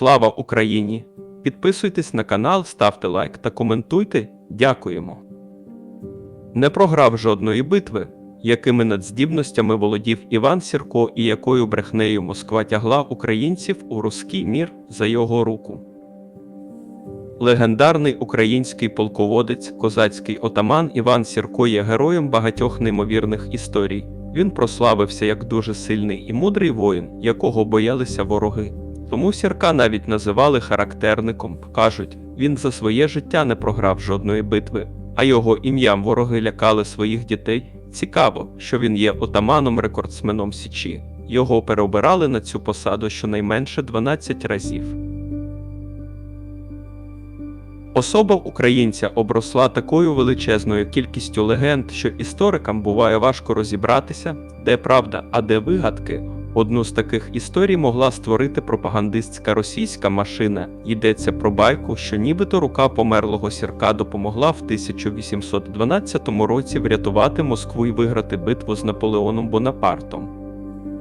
Слава Україні! Підписуйтесь на канал, ставте лайк та коментуйте. Дякуємо. Не програв жодної битви, якими надздібностями володів Іван Сірко і якою брехнею Москва тягла українців у руський мір за його руку. Легендарний український полководець, козацький отаман Іван Сірко є героєм багатьох неймовірних історій. Він прославився як дуже сильний і мудрий воїн, якого боялися вороги. Тому Сірка навіть називали характерником. Кажуть, він за своє життя не програв жодної битви, а його ім'ям вороги лякали своїх дітей. Цікаво, що він є отаманом-рекордсменом Січі. Його переобирали на цю посаду щонайменше 12 разів. Особа українця обросла такою величезною кількістю легенд, що історикам буває важко розібратися, де правда, а де вигадки. Одну з таких історій могла створити пропагандистська російська машина. Йдеться про байку, що нібито рука померлого сірка допомогла в 1812 році врятувати Москву і виграти битву з Наполеоном Бонапартом.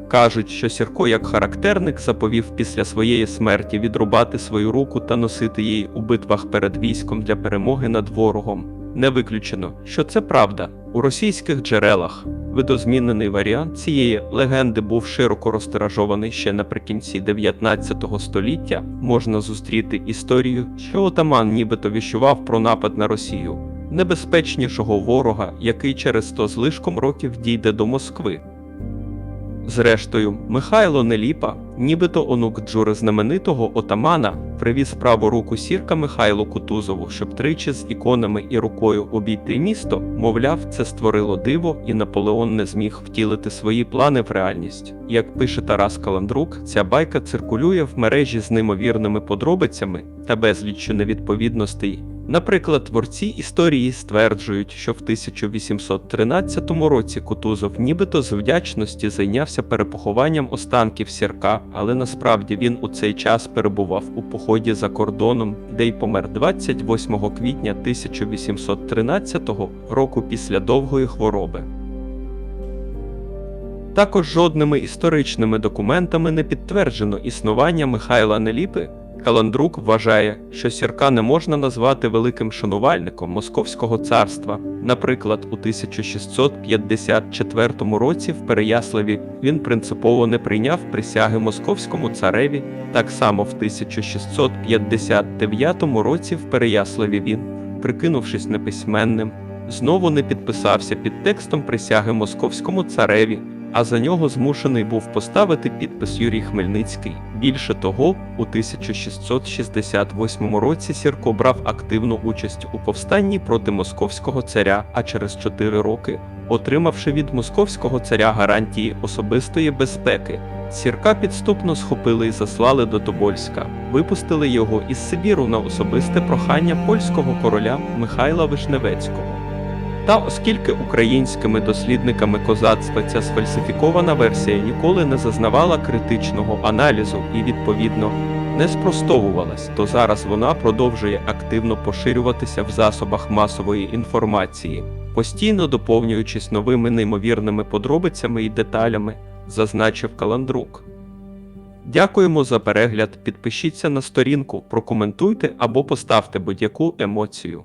Кажуть, що Сірко як характерник заповів після своєї смерті відрубати свою руку та носити її у битвах перед військом для перемоги над ворогом. Не виключено, що це правда. У російських джерелах видозмінений варіант цієї легенди був широко розтиражований ще наприкінці 19 століття. Можна зустріти історію, що отаман нібито віщував про напад на Росію, небезпечнішого ворога, який через сто з лишком років дійде до Москви. Зрештою, Михайло Неліпа, нібито онук Джури знаменитого отамана, привіз праву руку сірка Михайлу Кутузову, щоб тричі з іконами і рукою обійти місто. Мовляв, це створило диво, і Наполеон не зміг втілити свої плани в реальність. Як пише Тарас Каландрук, ця байка циркулює в мережі з неймовірними подробицями та безліччю невідповідностей. Наприклад, творці історії стверджують, що в 1813 році Кутузов нібито з вдячності зайнявся перепохованням останків сірка, але насправді він у цей час перебував у поході за кордоном, де й помер 28 квітня 1813 року після довгої хвороби. Також жодними історичними документами не підтверджено існування Михайла Неліпи. Каландрук вважає, що Сірка не можна назвати великим шанувальником Московського царства. Наприклад, у 1654 році в Переяславі він принципово не прийняв присяги московському цареві. Так само в 1659 році в Переяславі він, прикинувшись неписьменним, знову не підписався під текстом присяги московському цареві а за нього змушений був поставити підпис Юрій Хмельницький. Більше того, у 1668 році Сірко брав активну участь у повстанні проти московського царя, а через 4 роки, отримавши від московського царя гарантії особистої безпеки, Сірка підступно схопили і заслали до Тобольська, випустили його із Сибіру на особисте прохання польського короля Михайла Вишневецького. Та оскільки українськими дослідниками козацтва ця сфальсифікована версія ніколи не зазнавала критичного аналізу і, відповідно, не спростовувалась, то зараз вона продовжує активно поширюватися в засобах масової інформації, постійно доповнюючись новими неймовірними подробицями і деталями, зазначив Каландрук. Дякуємо за перегляд. Підпишіться на сторінку, прокоментуйте або поставте будь-яку емоцію.